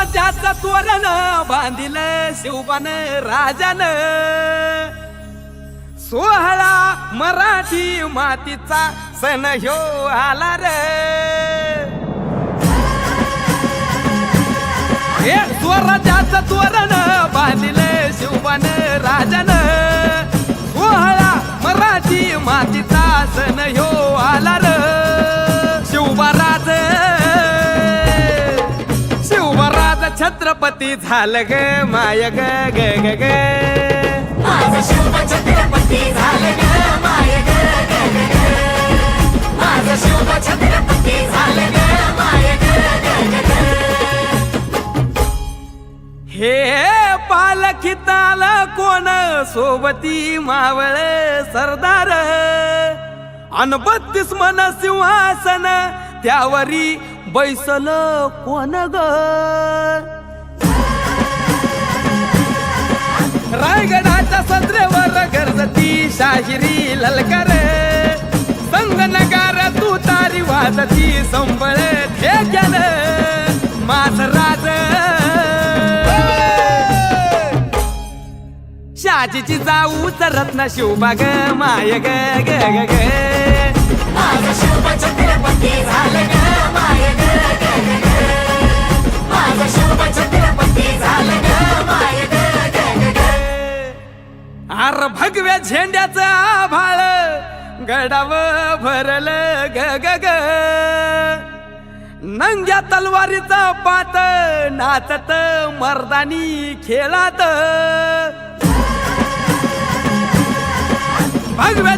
स्वराज्याचं तोरण बांधिल शिवबान राजान. सोहळा मराठी मातीचा सण ह्यो आला रे. हे तोरण बांधिल शिवबान राजान. सोहळा मराठी मातीचा सण ह्यो छत्रपती झालं ग माय ग ग ग ग. छत्रपती झालं माय छत्रपती झालं माय. हे पालखीत आलं कोण सोबती मावळ सरदार? अन बत्तीस मन सिंहासन त्यावरी बैसल कोण ग? तारी वाजती संबळ ठेक्यान माझ राज. शाजीची जाऊच रत्न शिवबा ग माय ग ग ग ग. माझं शिव छत्रपती झालं ग माय ग छत्रपती झालं माय. आर भगव्या झेंड्याचं आभाळ गडाव भरल ग ग ग. नंग्या तलवारीचा पात नाचत मर्दानी खेळात. भगव्या